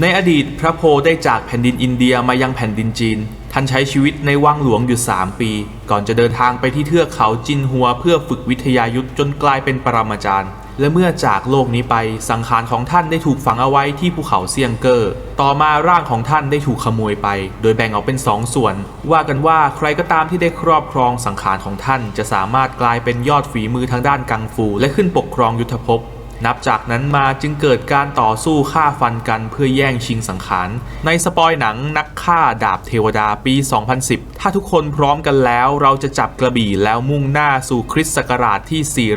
ในอดีตพระโพได้จากแผ่นดินอินเดียมายังแผ่นดินจีน ท่านใช้ชีวิตในวังหลวงอยู่ 3 ปี ก่อนจะเดินทางไปที่เทือกเขาจินหัวเพื่อฝึกวิทยายุทธจนกลายเป็นปรมาจารย์ และเมื่อจากโลกนี้ไปสังขารของท่านได้ถูกฝังเอาไว้ที่ภูเขาเซียงเกอร์ ต่อมาร่างของท่านได้ถูกขโมยไป โดยแบ่งออกเป็นสองส่วน ว่ากันว่าใครก็ตามที่ได้ครอบครองสังขารของท่าน จะสามารถกลายเป็นยอดฝีมือทางด้านกังฟู และขึ้นปกครองยุทธภพ นับจากนั้นมาจึงเกิดการต่อสู้ฆ่าฟันกันเพื่อแย่งชิงสังขาร ในสปอยหนังนักฆ่าดาบเทวดาปี 2010 ถ้าทุกคนพร้อมกันแล้วเราจะจับกระบี่แล้วมุ่งหน้าสู่คริสต์ศักราชที่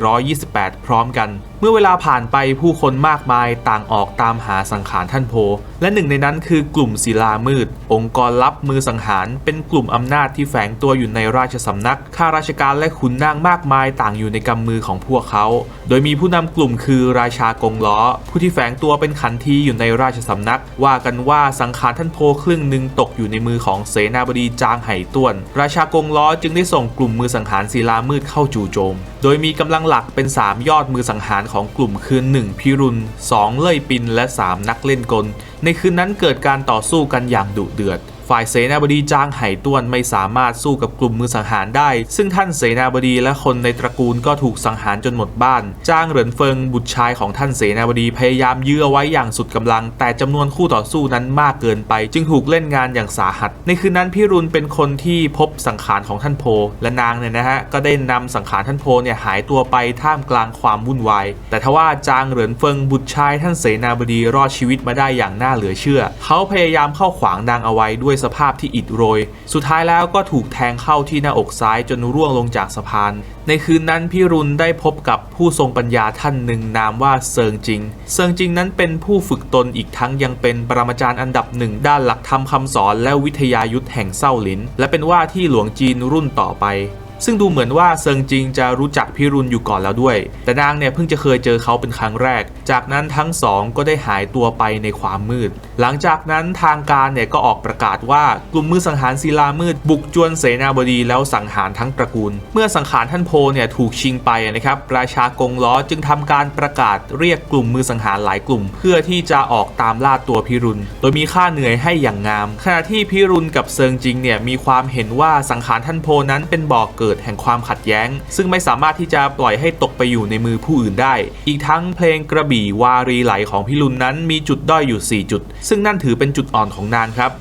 428 พร้อมกัน เมื่อเวลาผ่านไปผู้คนมากมายต่างออกตามหาสังขารท่านโพ และหนึ่งในนั้นคือกลุ่มศิลามืด องค์กรลับมือสังหาร เป็นกลุ่มอำนาจที่แฝงตัวอยู่ในราชสำนักข้าราชการและขุนนางมากมายต่างอยู่ในกำมือของพวกเขา โดยมีผู้นำกลุ่มคือราชากงล้อ ผู้ที่แฝงตัวเป็นขันทีอยู่ในราชสำนัก ว่ากันว่าสังขารท่านโพครึ่งหนึ่งตกอยู่ในมือของเสนาบดีจางไห่ต้วน ราชากงล้อจึงได้ส่งกลุ่มมือสังหารศิลามืดเข้าจู่โจม โดยมีกำลังหลักเป็น 3 ยอดมือสังหารของกลุ่มคือ 1 พิรุณ 2 เล่ยปินและ 3 นักเล่นกล ในคืนนั้นเกิดการต่อสู้กันอย่างดุเดือด ฝ่ายเสนาบดีจางไห่ต้วนไม่สามารถสู้กับกลุ่มมือสังหารได้ ซึ่งท่านเสนาบดีและคนในตระกูลก็ถูกสังหารจนหมดบ้าน จางเหรินเฟิงบุตรชายของท่านเสนาบดีพยายามยื้อไว้อย่างสุดกำลัง แต่จำนวนคู่ต่อสู้นั้นมากเกินไป จึงถูกเล่นงานอย่างสาหัส ในคืนนั้นพี่รุนเป็นคนที่พบสังขารของท่านโพ และนางเนี่ยนะฮะก็ได้นำสังขารท่านโพเนี่ยหายตัวไปท่ามกลางความวุ่นวาย แต่ทว่าจางเหรินเฟิงบุตรชายท่านเสนาบดีรอดชีวิตมาได้อย่างน่าเหลือเชื่อ เขาพยายามเข้าขวางนางเอาไว้ด้วยสภาพที่อิดโรย สุดท้ายแล้วก็ถูกแทงเข้าที่หน้าอกซ้ายจนร่วงลงจากสะพาน ในคืนนั้นพี่รุนได้พบกับผู้ทรงปัญญาท่านหนึ่งนามว่าเซิงจิง เซิงจิงนั้นเป็นผู้ฝึกตนอีกทั้งยังเป็นปรมาจารย์อันดับหนึ่งด้านหลักธรรมคำสอนและวิทยายุทธแห่งเส้าหลิน และเป็นว่าที่หลวงจีนรุ่นต่อไปซึ่งดูเหมือนว่าเซิงจิงจะรู้จักพิรุณอยู่ก่อนแล้วด้วย แต่นางเนี่ยเพิ่งจะเคยเจอเขาเป็นครั้งแรก จากนั้นทั้งสองก็ได้หายตัวไปในความมืด หลังจากนั้นทางการเนี่ยก็ออกประกาศว่ากลุ่มมือสังหารศิลามืดบุกจวนเสนาบดีแล้วสังหารทั้งตระกูล เมื่อสังหารท่านโพเนี่ยถูกชิงไปนะครับราชากงล้อจึงทำการประกาศเรียกกลุ่มมือสังหารหลายกลุ่ม เพื่อที่จะออกตามล่าตัวพิรุณ โดยมีค่าเหนื่อยให้อย่างงามขณะที่พิรุณกับเซิงจิงเนี่ยมีความเห็นว่าสังหารท่านโพนั้นเป็นบ่อกเกิดแห่งความขัดแย้ง ซึ่งไม่สามารถที่จะปล่อยให้ตกไปอยู่ในมือผู้อื่นได้ อีกทั้งเพลงกระบี่วารีไหลของพิรุณนั้นมีจุดด้อยอยู่ 4 จุดซึ่งนั่นถือเป็นจุดอ่อนของนางครับ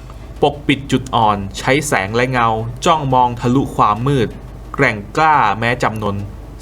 ปกปิดจุดอ่อน ใช้แสงและเงา จ้องมองทะลุความมืด แกร่งกล้าแม้จำนน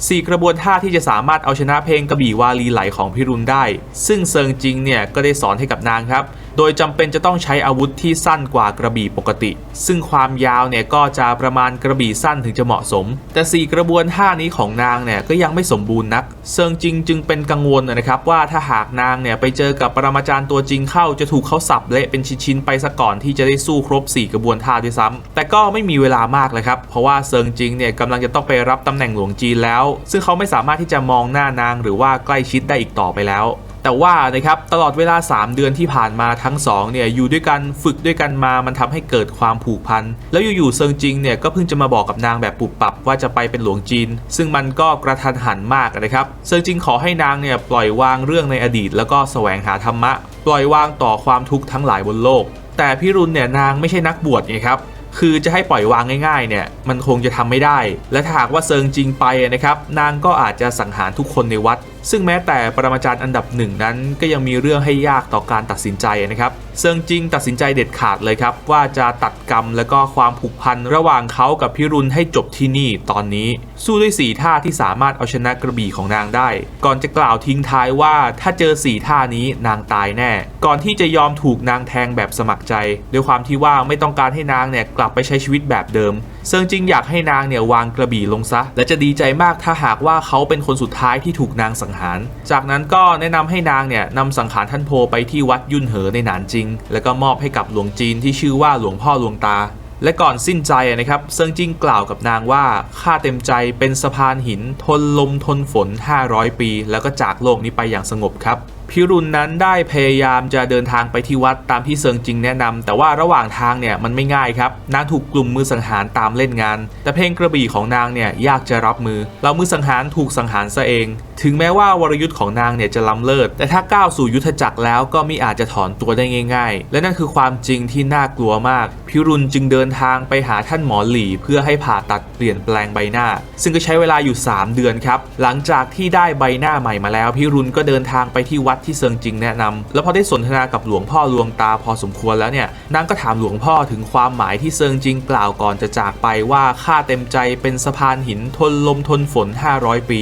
สี่กระบวนท่าที่จะสามารถเอาชนะเพลงกระบี่วาลีไหลของพิรุณได้ ซึ่งเซิงจิงเนี่ยก็ได้สอนให้กับนางครับ โดยจำเป็นจะต้องใช้อาวุธที่สั้นกว่ากระบี่ปกติ ซึ่งความยาวเนี่ยก็จะประมาณกระบี่สั้นถึงจะเหมาะสม แต่สี่กระบวนท่านี้ของนางเนี่ยก็ยังไม่สมบูรณ์นัก เซิงจิงจึงเป็นกังวลนะครับว่าถ้าหากนางเนี่ยไปเจอกับปรมาจารย์ตัวจริงเข้าจะถูกเขาสับเละเป็นชิ้นๆไปซะก่อนที่จะได้สู้ครบ 4 กระบวนท่าด้วยซ้ำแต่ก็ไม่มีเวลามากเลยครับเพราะว่าเซิงจิงเนี่ยกำลังจะต้องไปรับตำแหน่งหลวงจีนแล้ว ซึ่งเขาไม่สามารถที่จะมองหน้านางหรือว่าใกล้ชิดได้อีกต่อไปแล้ว แต่ว่านะครับตลอดเวลา 3 เดือนที่ผ่านมาทั้งสองเนี่ยอยู่ด้วยกันฝึกด้วยกันมามันทำให้เกิดความผูกพันแล้วอยู่ๆเซิงจิงเนี่ยก็เพิ่งจะมาบอกกับนางแบบปุบปับว่าจะไปเป็นหลวงจีน ซึ่งมันก็กระทันหันมากนะครับเซิงจิงขอให้นางเนี่ยปล่อยวางเรื่องในอดีต แล้วก็แสวงหาธรรมะ ปล่อยวางต่อความทุกข์ทั้งหลายบนโลก แต่พี่รุนเนี่ยนางไม่ใช่นักบวชไงครับคือจะให้ปล่อยวางง่ายๆเนี่ยมันคงจะทำไม่ได้ และถ้าหากว่าเซิงจริงไปนะครับ นางก็อาจจะสังหารทุกคนในวัด ซึ่งแม้แต่ปรมาจารย์อันดับหนึ่งนั้นก็ยังมีเรื่องให้ยากต่อการตัดสินใจนะครับเซิงจริงตัดสินใจเด็ดขาดเลยครับ ว่าจะตัดกรรมและก็ความผูกพันระหว่างเขากับพิรุณให้จบที่นี่ตอนนี้ สู้ด้วยสี่ท่าที่สามารถเอาชนะกระบี่ของนางได้ ก่อนจะกล่าวทิ้งท้ายว่าถ้าเจอสี่ท่านี้นางตายแน่ ก่อนที่จะยอมถูกนางแทงแบบสมัครใจ ด้วยความที่ว่าไม่ต้องการให้นางเนี่ยกลับไปใช้ชีวิตแบบเดิม เซิงจริงอยากให้นางเนี่ยวางกระบี่ลงซะ และจะดีใจมากถ้าหากว่าเขาเป็นคนสุดท้ายที่ถูกนางสังหาร จากนั้นก็แนะนำให้นางเนี่ยนำสังขารท่านโพไปที่วัดยุ่นเหอในหนานจริง แล้วก็มอบให้กับหลวงจีนที่ชื่อว่าหลวงพ่อหลวงตาและก่อนสิ้นใจนะครับเซิงจิงกล่าวกับนางว่าข้าเต็มใจเป็นสะพานหิน ทนลมทนฝน 500 ปี แล้วก็จากโลกนี้ไปอย่างสงบครับ พิรุณนั้นได้พยายามจะเดินทางไปที่วัดตามที่เซิงจิงแนะนำแต่ว่าระหว่างทางเนี่ยมันไม่ง่ายครับนางถูกกลุ่มมือสังหารตามเล่นงาน แต่เพลงกระบี่ของนางเนี่ยยากจะรับมือเรามือสังหารถูกสังหารซะเอง ถึงแม้ว่าวรยุทธ์ของนางเนี่ยจะล้ำเลิศแต่ถ้าก้าวสู่ยุทธจักรแล้วก็มิอาจจะถอนตัวได้ง่าย ๆ และนั่นคือความจริงที่น่ากลัวมาก พิรุณจึงเดินทางไปหาท่านหมอหลี่เพื่อให้ผ่าตัดเปลี่ยนแปลงใบหน้า ซึ่งก็ใช้เวลาอยู่ 3 เดือนครับหลังจากที่ได้ใบหน้าใหม่มาแล้ว พิรุณก็เดินทางไปที่วัดที่เซิงจิงแนะนำแล้วพอได้สนทนากับหลวงพ่อลวงตาพอสมควรแล้วเนี่ยนางก็ถามหลวงพ่อถึงความหมายที่เซิงจิงกล่าวก่อนจะจากไปว่าข้าเต็มใจเป็นสะพานหินทนลมทนฝน 500 ปี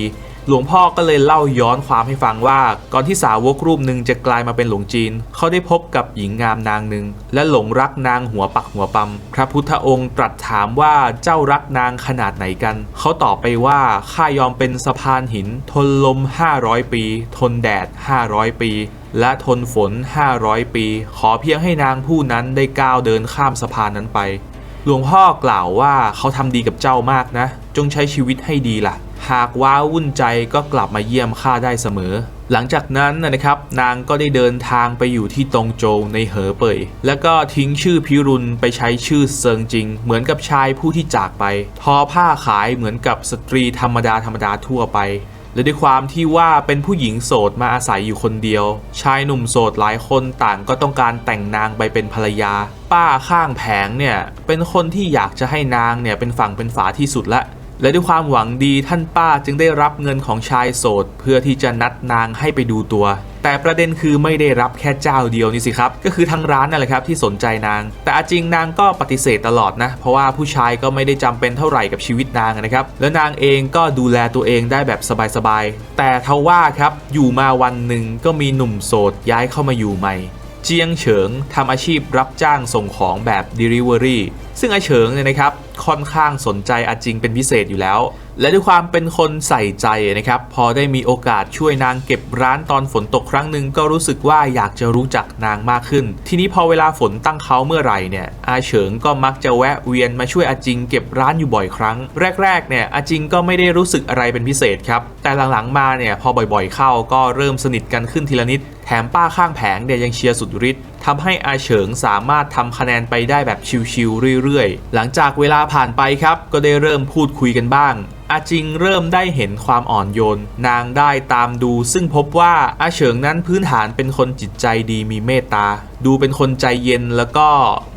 หลวงพ่อก็เลยเล่าย้อนความให้ฟังว่า ก่อนที่สาวกรูปหนึ่งจะกลายมาเป็นหลวงจีน เขาได้พบกับหญิงงามนางหนึ่ง และหลงรักนางหัวปักหัวปั๊มพระพุทธองค์ตรัสถามว่าเจ้ารักนางขนาดไหนกัน เขาตอบไปว่าข้ายอมเป็นสะพานหิน ทนลม 500 ปี ทนแดด 500 ปีและทนฝน 500 ปี ขอเพียงให้นางผู้นั้นได้ก้าวเดินข้ามสะพานนั้นไป หลวงพ่อกล่าวว่าเขาทำดีกับเจ้ามากนะ จงใช้ชีวิตให้ดีล่ะ หากว้าวุ่นใจก็กลับมาเยี่ยมข้าได้เสมอ หลังจากนั้นนะครับนางก็ได้เดินทางไปอยู่ที่ตงโจวในเหอเป่ยแล้วก็ทิ้งชื่อพิรุณไปใช้ชื่อเซิงจริง เหมือนกับชายผู้ที่จากไป ทอผ้าขายเหมือนกับสตรีธรรมดาธรรมดาทั่วไปและด้วยความที่ว่าเป็นผู้หญิงโสดมาอาศัยอยู่คนเดียว ชายหนุ่มโสดหลายคนต่างก็ต้องการแต่งนางไปเป็นภรรยา ป้าข้างแผงเนี่ยเป็นคนที่อยากจะให้นางเนี่ยเป็นฝั่งเป็นฝาที่สุดละ และด้วยความหวังดีท่านป้าจึงได้รับเงินของชายโสด เพื่อที่จะนัดนางให้ไปดูตัว แต่ประเด็นคือไม่ได้รับแค่เจ้าเดียวนี่สิครับ ก็คือทั้งร้านนั่นแหละครับที่สนใจนาง แต่อจริงนางก็ปฏิเสธตลอดนะ เพราะว่าผู้ชายก็ไม่ได้จำเป็นเท่าไหร่กับชีวิตนางนะครับ แล้วนางเองก็ดูแลตัวเองได้แบบสบายๆ แต่ทว่าครับอยู่มาวันหนึ่งก็มีหนุ่มโสดย้ายเข้ามาอยู่ใหม่เจียงเฉิงทำอาชีพรับจ้างส่งของแบบ Delivery ซึ่งอาเฉิงเนี่ยนะครับ ค่อนข้างสนใจอาจิงเป็นพิเศษอยู่แล้ว และด้วยความเป็นคนใส่ใจนะครับ พอได้มีโอกาสช่วยนางเก็บร้านตอนฝนตกครั้งหนึ่งก็รู้สึกว่าอยากจะรู้จักนางมากขึ้น ทีนี้พอเวลาฝนตั้งเขาเมื่อไหร่เนี่ยอาเฉิงก็มักจะแวะเวียนมาช่วยอาจิงเก็บร้านอยู่บ่อยครั้ง แรกๆเนี่ยอาจิงก็ไม่ได้รู้สึกอะไรเป็นพิเศษครับ แต่หลังๆมาเนี่ยพอบ่อยๆเข้าก็เริ่มสนิทกันขึ้นทีละนิดแถมป้าข้างแผงเนี่ยยังเชียร์สุดฤทธิ์ทำให้อาเฉิงสามารถทำคะแนนไปได้แบบชิวๆเรื่อยๆ หลังจากเวลาผ่านไปครับ ก็ได้เริ่มพูดคุยกันบ้างอาจิงเริ่มได้เห็นความอ่อนโยน นางได้ตามดู ซึ่งพบว่าอาเฉิงนั้นพื้นฐานเป็นคนจิตใจดีมีเมตตา ดูเป็นคนใจเย็นแล้วก็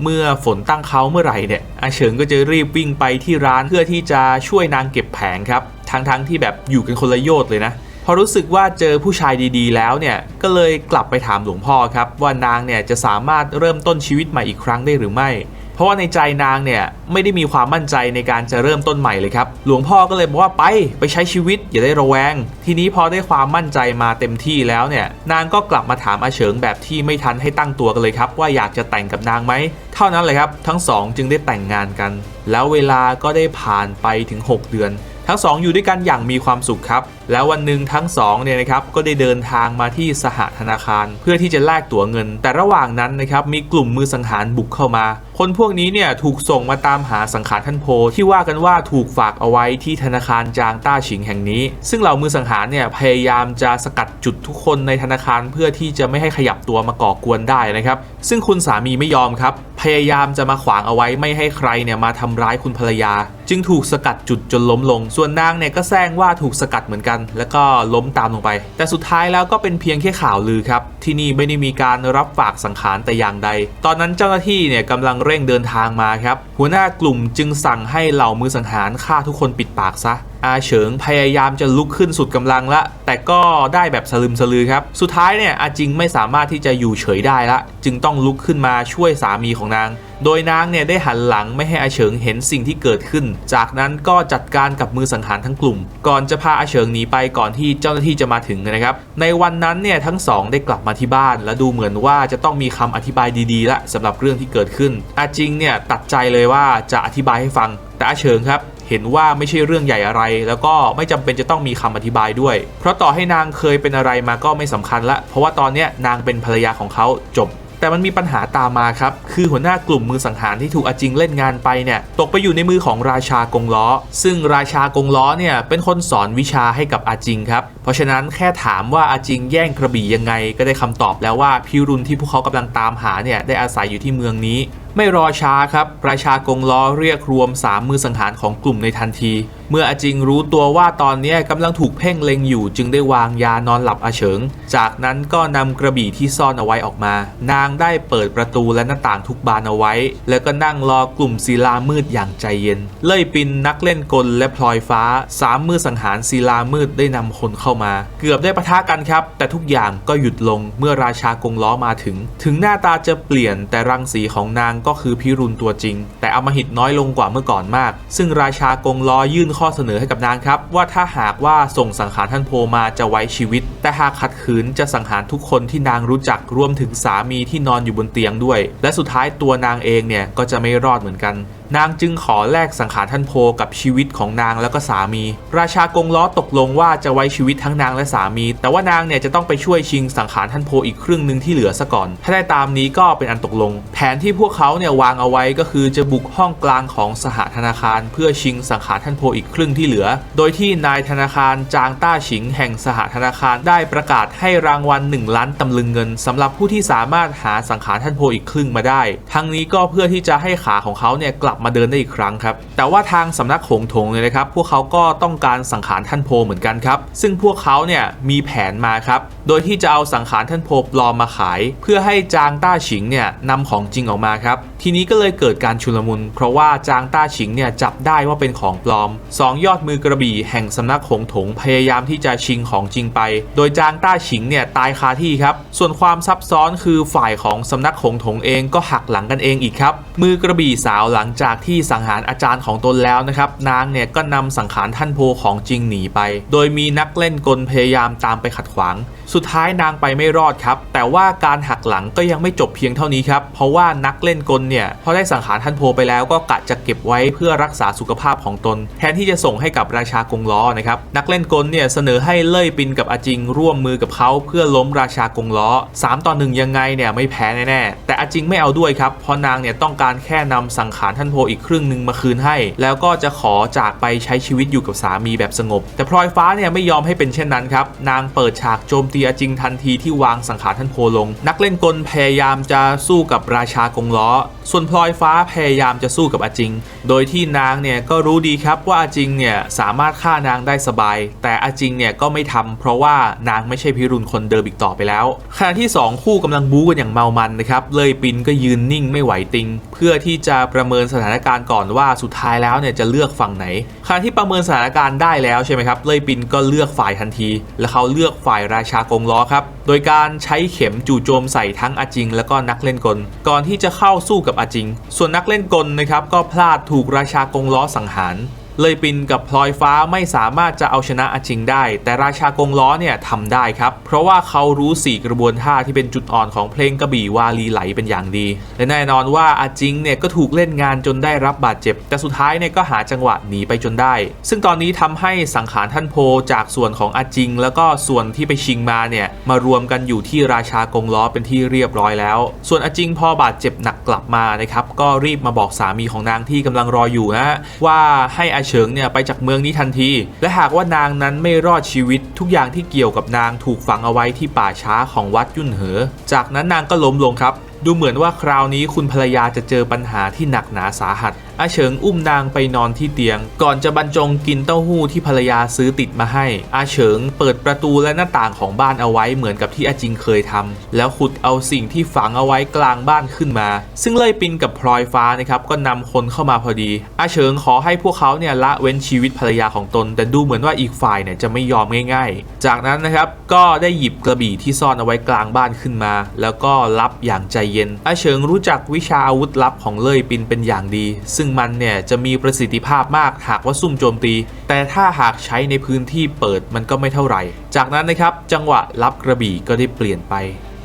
เมื่อฝนตั้งเขาเมื่อไหร่เนี่ยอาเฉิงก็จะรีบวิ่งไปที่ร้านเพื่อที่จะช่วยนางเก็บแผงครับทั้งๆที่แบบอยู่กันคนละโยชน์เลยนะพอรู้สึกว่าเจอผู้ชายดีๆ แล้วเนี่ยก็เลยกลับไปถามหลวงพ่อครับว่านางเนี่ยจะสามารถเริ่มต้นชีวิตใหม่อีกครั้งได้หรือไม่ เพราะว่าในใจนางเนี่ยไม่ได้มีความมั่นใจในการจะเริ่มต้นใหม่เลยครับ หลวงพ่อก็เลยบอกว่าไปไปใช้ชีวิตอย่าได้ระแวง ทีนี้พอได้ความมั่นใจมาเต็มที่แล้วเนี่ยนางก็กลับมาถามอาเฉิงแบบที่ไม่ทันให้ตั้งตัวกันเลยครับว่าอยากจะแต่งกับนางไหมเท่านั้นเลยครับทั้งสองจึงได้แต่งงานกัน แล้วเวลาก็ได้ผ่านไปถึง 6 เดือน ทั้งสองอยู่ด้วยกันอย่างมีความสุขครับ แล้ววันหนึ่งทั้งสองเนี่ยนะครับก็ได้เดินทางมาที่สหธนาคาร เพื่อที่จะแลกตั๋วเงิน แต่ระหว่างนั้นนะครับมีกลุ่มมือสังหารบุกเข้ามา คนพวกนี้เนี่ยถูกส่งมาตามหาสังขารท่านโพ ที่ว่ากันว่าถูกฝากเอาไว้ที่ธนาคารจางต้าฉิงแห่งนี้ ซึ่งเหล่ามือสังหารเนี่ยพยายามจะสกัดจุดทุกคนในธนาคารเพื่อที่จะไม่ให้ขยับตัวมาก่อกวนได้นะครับ ซึ่งคุณสามีไม่ยอมครับ พยายามจะมาขวางเอาไว้ไม่ให้ใครเนี่ยมาทำร้ายคุณภรรยา จึงถูกสกัดจุดจนล้มลง ส่วนนางเนี่ยก็แซงว่าถูกสกัดเหมือนกัน แล้วก็ล้มตามลงไป แต่สุดท้ายแล้วก็เป็นเพียงแค่ข่าวลือครับ ที่นี่ไม่ได้มีการรับฝากสังขารแต่อย่างใด ตอนนั้นเจ้าหน้าที่เนี่ยกำลังเร่งเดินทางมาครับ หัวหน้ากลุ่มจึงสั่งให้เหล่ามือสังหารฆ่าทุกคนปิดปากซะ อาเฉิงพยายามจะลุกขึ้นสุดกำลังละ แต่ก็ได้แบบสลึมสลือครับ สุดท้ายเนี่ยอาจิงไม่สามารถที่จะอยู่เฉยได้ละ จึงต้องลุกขึ้นมาช่วยสามีของนาง โดยนางเนี่ยได้หันหลังไม่ให้อาเฉิงเห็นสิ่งที่เกิดขึ้น จากนั้นก็จัดการกับมือสังหารทั้งกลุ่ม ก่อนจะพาอาเฉิงหนีไปก่อนที่เจ้าหน้าที่จะมาถึงนะครับ ในวันนั้นเนี่ยทั้งสองได้กลับมาที่บ้าน และดูเหมือนว่าจะต้องมีคำอธิบายดีๆละสำหรับเรื่องที่เกิดขึ้น อาจิงเนี่ยตัดใจเลยว่าจะอธิบายให้ฟัง แต่อาเฉิงครับ เห็นว่าไม่ใช่เรื่องใหญ่อะไร แล้วก็ไม่จำเป็นจะต้องมีคำอธิบายด้วย เพราะต่อให้นางเคยเป็นอะไรมาก็ไม่สำคัญละ เพราะว่าตอนนี้นางเป็นภรรยาของเขาจบ แต่มันมีปัญหาตามมาครับ คือหัวหน้ากลุ่มมือสังหารที่ถูกอาจิงเล่นงานไปเนี่ย ตกไปอยู่ในมือของราชากงล้อ ซึ่งราชากงล้อเนี่ยเป็นคนสอนวิชาให้กับอาจิงครับ เพราะฉะนั้นแค่ถามว่าอาจิงแย่งกระบี่ยังไง ก็ได้คำตอบแล้วว่าพิรุณที่พวกเขากำลังตามหาเนี่ยได้อาศัยอยู่ที่เมืองนี้ ไม่รอช้าครับราชากงล้อเรียกรวม 3 มือสังหารของกลุ่มในทันที เมื่ออาจิงรู้ตัวว่าตอนนี้กำลังถูกเพ่งเล็งอยู่จึงได้วางยานอนหลับอาเฉิง จากนั้นก็นำกระบี่ที่ซ่อนเอาไว้ออกมา นางได้เปิดประตูและหน้าต่างทุกบานเอาไว้ แล้วก็นั่งรอกลุ่มศิลามืดอย่างใจเย็น เล่ยปินนักเล่นกลและพลอยฟ้าสามมือสังหารศิลามืดได้นำคนเข้ามา เกือบได้ปะทะกันครับ แต่ทุกอย่างก็หยุดลงเมื่อราชากงล้อมาถึง ถึงหน้าตาจะเปลี่ยนแต่รังสีของนางก็คือพิรุณตัวจริง แต่อมหิตน้อยลงกว่าเมื่อก่อนมาก ซึ่งราชากงล้อยื่นข้อเสนอให้กับนางครับ ว่าถ้าหากว่าส่งสังหารท่านโพมาจะไว้ชีวิต แต่หากขัดขืนจะสังหารทุกคนที่นางรู้จักรวมถึงสามีที่นอนอยู่บนเตียงด้วย และสุดท้ายตัวนางเองเนี่ยก็จะไม่รอดเหมือนกันนางจึงขอแลกสังขารท่านโพกับชีวิตของนางแล้วก็สามี ราชากงล้อตกลงว่าจะไว้ชีวิตทั้งนางและสามี แต่ว่านางเนี่ยจะต้องไปช่วยชิงสังขารท่านโพอีกครึ่งหนึ่งที่เหลือซะก่อน ถ้าได้ตามนี้ก็เป็นอันตกลง แผนที่พวกเขาเนี่ยวางเอาไว้ก็คือจะบุกห้องกลางของสหธนาคาร เพื่อชิงสังขารท่านโพอีกครึ่งที่เหลือ โดยที่นายธนาคารจางต้าฉิงแห่งสหธนาคารได้ประกาศให้รางวัล 1 ล้านตำลึงเงินสำหรับผู้ที่สามารถหาสังขารท่านโพอีกครึ่งมาได้ ทั้งนี้ก็เพื่อที่จะให้ขาของเขาเนี่ยกลับมาเดินได้อีกครั้งครับ แต่ว่าทางสำนักหงถงเนี่ยนะครับ พวกเขาก็ต้องการสังขารท่านโพเหมือนกันครับ ซึ่งพวกเขาเนี่ยมีแผนมาครับ โดยที่จะเอาสังขารท่านโพปลอมมาขาย เพื่อให้จางต้าฉิงเนี่ยนำของจริงออกมาครับทีนี้ก็เลยเกิดการชุลมุน เพราะว่าจางต้าฉิงเนี่ยจับได้ว่าเป็นของปลอมสองยอดมือกระบี่แห่งสำนักหงถงพยายามที่จะชิงของจริงไป โดยจางต้าฉิงเนี่ยตายคาที่ครับ ส่วนความซับซ้อนคือฝ่ายของสำนักหงถงเองก็หักหลังกันเองอีกครับ มือกระบี่สาวหลังจากที่สังหารอาจารย์ของตนแล้วนะครับนางเนี่ยก็นำสังขารท่านโพของจริงหนีไป โดยมีนักเล่นกลพยายามตามไปขัดขวาง สุดท้ายนางไปไม่รอดครับ แต่ว่าการหักหลังก็ยังไม่จบเพียงเท่านี้ครับ เพราะว่านักเล่นกลเนี่ยพอได้สังขารท่านโพไปแล้วก็กะจะเก็บไว้เพื่อรักษาสุขภาพของตน แทนที่จะส่งให้กับราชากงล้อนะครับนักเล่นกลเนี่ยเสนอให้เล่ยปินกับอาจิงร่วมมือกับเขาเพื่อล้มราชากงล้อ3ต่อหนึ่งยังไงเนี่ยไม่แพ้แน่ๆแต่อาจิงไม่เอาด้วยครับเพราะนางเนี่ยต้องการแค่นำสังขารท่านโพอีกครึ่งหนึ่งมาคืนให้ แล้วก็จะขอจากไปใช้ชีวิตอยู่กับสามีแบบสงบ แต่พลอยฟ้าเนี่ยไม่ยอมให้เป็นเช่นนั้นครับนางเปิดฉากโจมตีอาจิงทันทีที่วางสังขารท่านโพลง นักเล่นกลพยายามจะสู้กับราชากงล้อ ส่วนพลอยฟ้าพยายามจะสู้กับอาจิง โดยที่นางเนี่ยก็รู้ดีครับว่าอาจิงเนี่ยสามารถฆ่านางได้สบาย แต่อาจิงเนี่ยก็ไม่ทำเพราะว่านางไม่ใช่พิรุณคนเดิมอีกต่อไปแล้วขณะที่ 2 คู่กำลังบู๊กันอย่างเมามันนะครับเลยปินก็ยืนนิ่งไม่ไหวติง เพื่อที่จะประเมินสถานการณ์ก่อนว่าสุดท้ายแล้วเนี่ยจะเลือกฝั่งไหนขณะที่ประเมินสถานการณ์ได้แล้วใช่ไหมครับเลยปินก็เลือกฝ่ายทันที และเขาเลือกฝ่ายราชากงล้อครับ โดยการใช้เข็มจู่โจมใส่ทั้งอาจิง และก็นักเล่นกล ก่อนที่จะเข้าสู้กับอาจิง ส่วนนักเล่นกลนะครับก็พลาดถูกราชากงล้อสังหาร เลยปินกับพลอยฟ้าไม่สามารถจะเอาชนะอาจิงได้ แต่ราชากงล้อเนี่ยทำได้ครับ เพราะว่าเขารู้สี่กระบวนท่าที่เป็นจุดอ่อนของเพลงกระบี่วาลีไหลเป็นอย่างดี และแน่นอนว่าอาจิงเนี่ยก็ถูกเล่นงานจนได้รับบาดเจ็บ แต่สุดท้ายเนี่ยก็หาจังหวะหนีไปจนได้ ซึ่งตอนนี้ทำให้สังขารท่านโพจากส่วนของอาจิง แล้วก็ส่วนที่ไปชิงมาเนี่ยมารวมกันอยู่ที่ราชากงล้อเป็นที่เรียบร้อยแล้ว ส่วนอาจิงพอบาดเจ็บหนักกลับมานะครับก็รีบมาบอกสามีของนางที่กำลังรออยู่นะว่าให้อาเฉิงเนี่ยไปจากเมืองนี้ทันที และหากว่านางนั้นไม่รอดชีวิตทุกอย่างที่เกี่ยวกับนางถูกฝังเอาไว้ที่ป่าช้าของวัดยุ่นเหอ จากนั้นนางก็ล้มลงครับ ดูเหมือนว่าคราวนี้คุณภรรยาจะเจอปัญหาที่หนักหนาสาหัส อาเฉิงอุ้มนางไปนอนที่เตียง ก่อนจะบรรจงกินเต้าหู้ที่ภรรยาซื้อติดมาให้ อาเฉิงเปิดประตูและหน้าต่างของบ้านเอาไว้เหมือนกับที่อาจิงเคยทำแล้วขุดเอาสิ่งที่ฝังเอาไว้กลางบ้านขึ้นมา ซึ่งเล่ยปินกับพลอยฟ้านะครับก็นำคนเข้ามาพอดี อาเฉิงขอให้พวกเขาเนี่ยละเว้นชีวิตภรรยาของตน แต่ดูเหมือนว่าอีกฝ่ายเนี่ยจะไม่ยอมง่ายๆ จากนั้นนะครับก็ได้หยิบกระบี่ที่ซ่อนเอาไว้กลางบ้านขึ้นมา แล้วก็รับอย่างใจเย็น อาเฉิงรู้จักวิชาอาวุธลับของเล่ยปินเป็นอย่างดี ซึ่งมันเนี่ยจะมีประสิทธิภาพมากหากว่าซุ่มโจมตี แต่ถ้าหากใช้ในพื้นที่เปิดมันก็ไม่เท่าไหร่ จากนั้นนะครับจังหวะรับกระบี่ก็ได้เปลี่ยนไป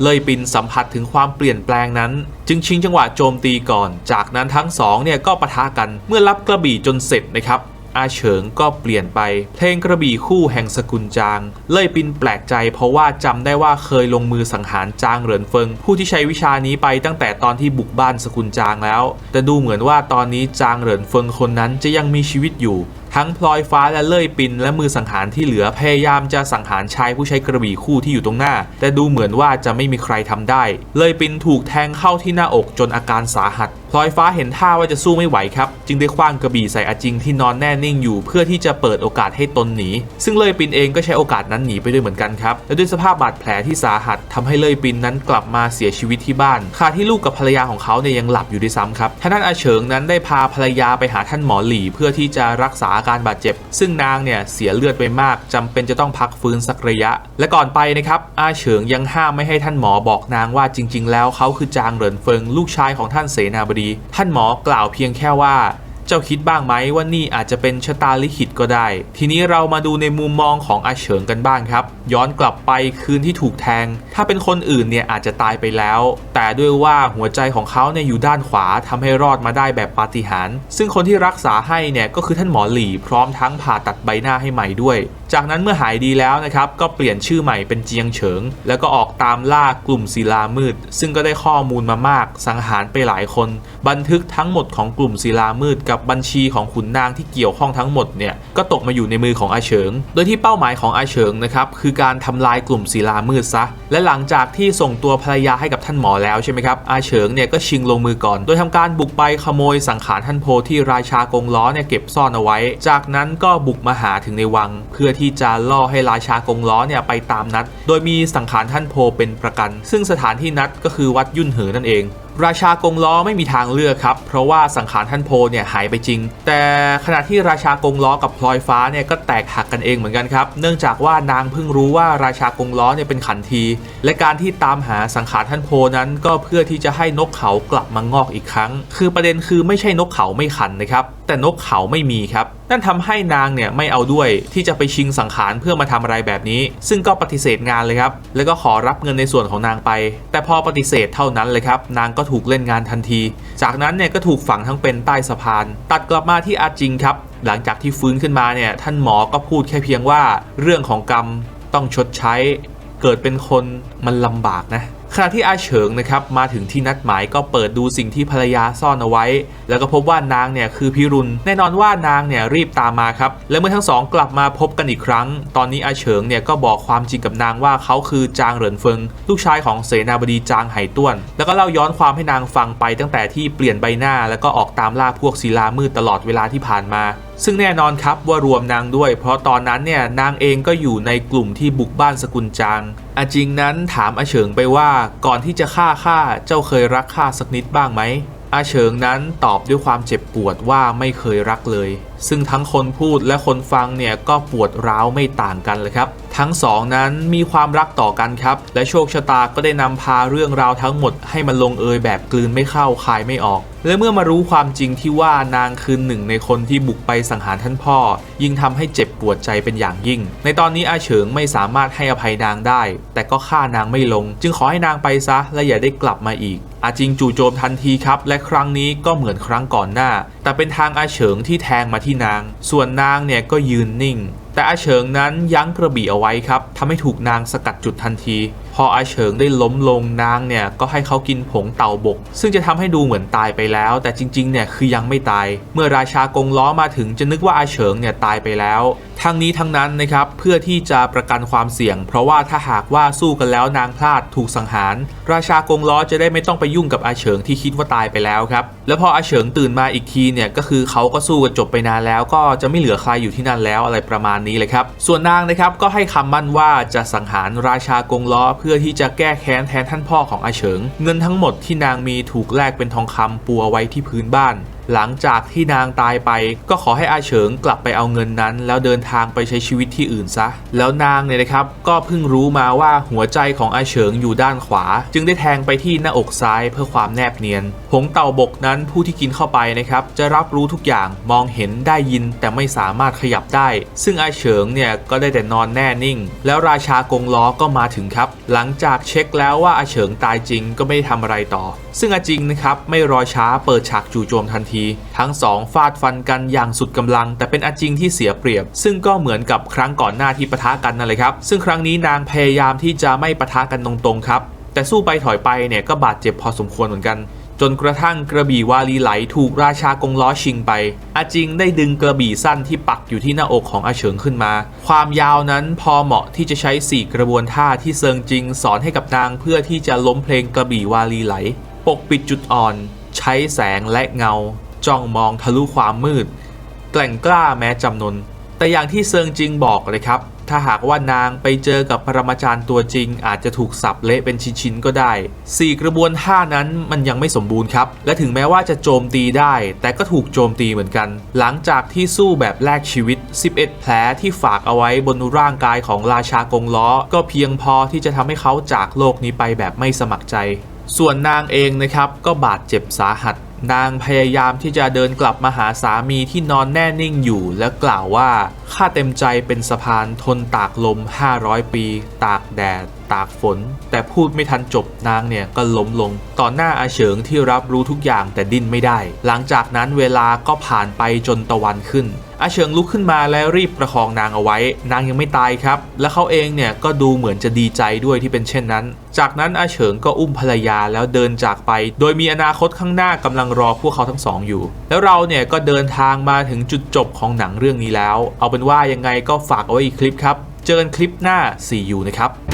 เลยปินสัมผัสถึงความเปลี่ยนแปลงนั้น จึงชิงจังหวะโจมตีก่อน จากนั้นทั้งสองเนี่ยก็ปะทะกันเมื่อรับกระบี่จนเสร็จนะครับ อาเฉิงก็เปลี่ยนไป เพลงกระบี่คู่แห่งสกุลจาง เล่ยปินแปลกใจเพราะว่าจำได้ว่าเคยลงมือสังหารจางเหรินเฟิง ผู้ที่ใช้วิชานี้ไปตั้งแต่ตอนที่บุกบ้านสกุลจางแล้ว แต่ดูเหมือนว่าตอนนี้จางเหรินเฟิงคนนั้นจะยังมีชีวิตอยู่ ทั้งพลอยฟ้าและเล่ยปินและมือสังหารที่เหลือพยายามจะสังหารชายผู้ใช้กระบี่คู่ที่อยู่ตรงหน้า แต่ดูเหมือนว่าจะไม่มีใครทำได้ เล่ยปินถูกแทงเข้าที่หน้าอกจนอาการสาหัสพลอยฟ้าเห็นท่าว่าจะสู้ไม่ไหวครับ จึงได้คว้างกระบี่ใส่อาจิงที่นอนแน่นิ่งอยู่ เพื่อที่จะเปิดโอกาสให้ตนหนี ซึ่งเล่ยปินเองก็ใช้โอกาสนั้นหนีไปด้วยเหมือนกันครับและด้วยสภาพบาดแผลที่สาหัสทำให้เล่ยปินนั้นกลับมาเสียชีวิตที่บ้านขณะที่ลูกกับภรรยาของเขาเนี่ยยังหลับอยู่ด้วยซ้ำครับท่านอาเฉิงนั้นได้พาภรรยาไปหาท่านหมอหลี่เพื่อที่จะรักษาอาการบาดเจ็บ ซึ่งนางเนี่ยเสียเลือดไปมากจำเป็นจะต้องพักฟื้นสักระยะ และก่อนไปนะครับอาเฉิงยังห้ามไม่ให้ท่านหมอบอกนางว่าจริง ๆ แล้วเขาคือจางเหรินเฟิงลูกชายของท่านเสนาบดี ท่านหมอกล่าวเพียงแค่ว่า เจ้าคิดบ้างไหมว่านี่อาจจะเป็นชะตาลิขิตก็ได้ ทีนี้เรามาดูในมุมมองของอาเฉิงกันบ้างครับ ย้อนกลับไปคืนที่ถูกแทง ถ้าเป็นคนอื่นเนี่ยอาจจะตายไปแล้ว แต่ด้วยว่าหัวใจของเขาเนี่ยอยู่ด้านขวาทำให้รอดมาได้แบบปาฏิหาริย์ซึ่งคนที่รักษาให้เนี่ยก็คือท่านหมอหลี่พร้อมทั้งผ่าตัดใบหน้าให้ใหม่ด้วย จากนั้นเมื่อหายดีแล้วนะครับก็เปลี่ยนชื่อใหม่เป็นเจียงเฉิง แล้วก็ออกตามล่ากลุ่มศิลามืด ซึ่งก็ได้ข้อมูลมามาก สังหารไปหลายคน บันทึกทั้งหมดของกลุ่มศิลามืด กับบัญชีของขุนนางที่เกี่ยวข้องทั้งหมดเนี่ยก็ตกมาอยู่ในมือของอาเฉิง โดยที่เป้าหมายของอาเฉิงนะครับคือการทำลายกลุ่มศิลามืดซะ และหลังจากที่ส่งตัวภรรยาให้กับท่านหมอแล้วใช่ไหมครับอาเฉิงเนี่ยก็ชิงลงมือก่อน โดยทำการบุกไปขโมยสังขารท่านโพที่ราชากงล้อเนี่ยเก็บซ่อนเอาไว้ จากนั้นก็บุกมาหาถึงในวังเพื่อที่ที่จะล่อให้ราชากงล้อเนี่ยไปตามนัด โดยมีสังขารท่านโพเป็นประกัน ซึ่งสถานที่นัดก็คือวัดยุ่นเหอนั่นเอง ราชากงล้อไม่มีทางเลือกครับ เพราะว่าสังขารท่านโพเนี่ยหายไปจริง แต่ขณะที่ราชากงล้อกับพลอยฟ้าเนี่ยก็แตกหักกันเองเหมือนกันครับ เนื่องจากว่านางเพิ่งรู้ว่าราชากงล้อเนี่ยเป็นขันที และการที่ตามหาสังขารท่านโพนั้น ก็เพื่อที่จะให้นกเขากลับมางอกอีกครั้ง คือประเด็นคือไม่ใช่นกเขาไม่ขันนะครับแต่นกเขาไม่มีครับนั่นทำให้นางเนี่ยไม่เอาด้วยที่จะไปชิงสังขารเพื่อมาทำอะไรแบบนี้ ซึ่งก็ปฏิเสธงานเลยครับแล้วก็ขอรับเงินในส่วนของนางไป แต่พอปฏิเสธเท่านั้นเลยครับนางก็ถูกเล่นงานทันที จากนั้นเนี่ยก็ถูกฝังทั้งเป็นใต้สะพาน ตัดกลับมาที่อาจิงครับ หลังจากที่ฟื้นขึ้นมาเนี่ยท่านหมอก็พูดแค่เพียงว่าเรื่องของกรรมต้องชดใช้ เกิดเป็นคนมันลำบากนะ ขณะที่อาเฉิงนะครับมาถึงที่นัดหมายก็เปิดดูสิ่งที่ภรรยาซ่อนเอาไว้ แล้วก็พบว่านางเนี่ยคือพิรุณ แน่นอนว่านางเนี่ยรีบตามมาครับ และเมื่อทั้งสองกลับมาพบกันอีกครั้ง ตอนนี้อาเฉิงเนี่ยก็บอกความจริงกับนางว่าเขาคือจางเหรินเฟิง ลูกชายของเสนาบดีจางไหต้วน แล้วก็เล่าย้อนความให้นางฟังไปตั้งแต่ที่เปลี่ยนใบหน้า แล้วก็ออกตามล่าพวกศิลามืดตลอดเวลาที่ผ่านมาซึ่งแน่นอนครับว่ารวมนางด้วย เพราะตอนนั้นเนี่ยนางเองก็อยู่ในกลุ่มที่บุกบ้านสกุลจาง อาจิงนั้นถามอาเฉิงไปว่าก่อนที่จะฆ่าข้าเจ้าเคยรักข้าสักนิดบ้างไหมอาเฉิงนั้นตอบด้วยความเจ็บปวดว่าไม่เคยรักเลย ซึ่งทั้งคนพูดและคนฟังเนี่ยก็ปวดร้าวไม่ต่างกันเลยครับ ทั้งสองนั้นมีความรักต่อกันครับ และโชคชะตาก็ได้นำพาเรื่องราวทั้งหมดให้มันลงเอยแบบกลืนไม่เข้าคายไม่ออก และเมื่อมารู้ความจริงที่ว่านางคือหนึ่งในคนที่บุกไปสังหารท่านพ่อ ยิ่งทำให้เจ็บปวดใจเป็นอย่างยิ่ง ในตอนนี้อาเฉิงไม่สามารถให้อภัยนางได้ แต่ก็ฆ่านางไม่ลง จึงขอให้นางไปซะและอย่าได้กลับมาอีกอาจิงจู่โจมทันทีครับ และครั้งนี้ก็เหมือนครั้งก่อนหน้า แต่เป็นทางอาเฉิงที่แทงมาที่นาง ส่วนนางเนี่ยก็ยืนนิ่ง แต่อาเฉิงนั้นยั้งกระบี่เอาไว้ครับทำให้ถูกนางสกัดจุดทันที พออาเฉิงได้ล้มลงนางเนี่ยก็ให้เขากินผงเต่าบก ซึ่งจะทำให้ดูเหมือนตายไปแล้ว แต่จริงๆเนี่ยคือยังไม่ตาย เมื่อราชากงล้อมาถึงจะนึกว่าอาเฉิงเนี่ยตายไปแล้วทั้งนี้ทั้งนั้นนะครับเพื่อที่จะประกันความเสี่ยง เพราะว่าถ้าหากว่าสู้กันแล้วนางพลาดถูกสังหาร ราชากงล้อจะได้ไม่ต้องไปยุ่งกับอาเฉิงที่คิดว่าตายไปแล้วครับแล้วพออาเฉิงตื่นมาอีกทีเนี่ยก็คือเขาก็สู้กันจบไปนานแล้ว ก็จะไม่เหลือใครอยู่ที่นั่นแล้วอะไรประมาณนี้เลยครับส่วนนางนะครับก็ให้คำมั่นว่าจะสังหารราชากงล้อพื่อที่จะแก้แค้นแทนท่านพ่อของอาเฉิง เงินทั้งหมดที่นางมีถูกแลกเป็นทองคำปัวไว้ที่พื้นบ้าน หลังจากที่นางตายไปก็ขอให้อาเฉิงกลับไปเอาเงินนั้น แล้วเดินทางไปใช้ชีวิตที่อื่นซะ แล้วนางเนี่ยนะครับก็เพิ่งรู้มาว่าหัวใจของอาเฉิงอยู่ด้านขวา จึงได้แทงไปที่หน้าอกซ้ายเพื่อความแนบเนียน ผงเต่าบกนั้นผู้ที่กินเข้าไปนะครับจะรับรู้ทุกอย่างมองเห็นได้ยินแต่ไม่สามารถขยับได้ ซึ่งอาเฉิงเนี่ยก็ได้แต่นอนแน่นิ่ง แล้วราชากงล้อก็มาถึงครับ หลังจากเช็คแล้วว่าอาเฉิงตายจริงก็ไม่ได้ทำอะไรต่อ ซึ่งอาจิงนะครับไม่รอช้าเปิดฉากจู่โจมทันทีที ทั้งสองฟาดฟันกันอย่างสุดกำลัง แต่เป็นอาจิงที่เสียเปรียบ ซึ่งก็เหมือนกับครั้งก่อนหน้าที่ปะทะกันนั่นเลยครับ ซึ่งครั้งนี้นางพยายามที่จะไม่ปะทะกันตรงๆครับ แต่สู้ไปถอยไปเนี่ยก็บาดเจ็บพอสมควรเหมือนกันจนกระทั่งกระบี่วาลีไหลถูกราชากงล้อชิงไป อาจิงได้ดึงกระบี่สั้นที่ปักอยู่ที่หน้าอกของอาเฉิงขึ้นมา ความยาวนั้นพอเหมาะที่จะใช้สี่กระบวนท่าที่เซิงจิงสอนให้กับนางเพื่อที่จะล้มเพลงกระบี่วาลีไหล ปกปิดจุดอ่อน ใช้แสงและเงา จ้องมองทะลุความมืด แกล่งกล้าแม้จำนน แต่อย่างที่เซิงจิงบอกเลยครับ ถ้าหากว่านางไปเจอกับปรมาจารย์ตัวจริง อาจจะถูกสับเละเป็นชิ้นๆก็ได้ 4 กระบวนท่านั้นมันยังไม่สมบูรณ์ครับ และถึงแม้ว่าจะโจมตีได้ แต่ก็ถูกโจมตีเหมือนกัน หลังจากที่สู้แบบแลกชีวิต 11 แผลที่ฝากเอาไว้บนร่างกายของราชากงล้อ ก็เพียงพอที่จะทำให้เขาจากโลกนี้ไปแบบไม่สมัครใจ ส่วนนางเองนะครับก็บาดเจ็บสาหัส นางพยายามที่จะเดินกลับมาหาสามีที่นอนแน่นิ่งอยู่และกล่าวว่าข้าเต็มใจเป็นสะพานทนตากลม 500 ปี ตากแดด ตากฝน แต่พูดไม่ทันจบนางเนี่ยก็ล้มลง ต่อหน้าอาเฉิงที่รับรู้ทุกอย่างแต่ดิ้นไม่ได้ หลังจากนั้นเวลาก็ผ่านไปจนตะวันขึ้นอาเฉิงลุกขึ้นมาและรีบประคองนางเอาไว้ นางยังไม่ตายครับ และเขาเองเนี่ยก็ดูเหมือนจะดีใจด้วยที่เป็นเช่นนั้น จากนั้นอาเฉิงก็อุ้มภรรยาแล้วเดินจากไป โดยมีอนาคตข้างหน้ากำลังรอพวกเขาทั้งสองอยู่ แล้วเราเนี่ยก็เดินทางมาถึงจุดจบของหนังเรื่องนี้แล้ว เอาเป็นว่ายังไงก็ฝากเอาไว้อีกคลิปครับ เจอกันคลิปหน้า See you นะครับ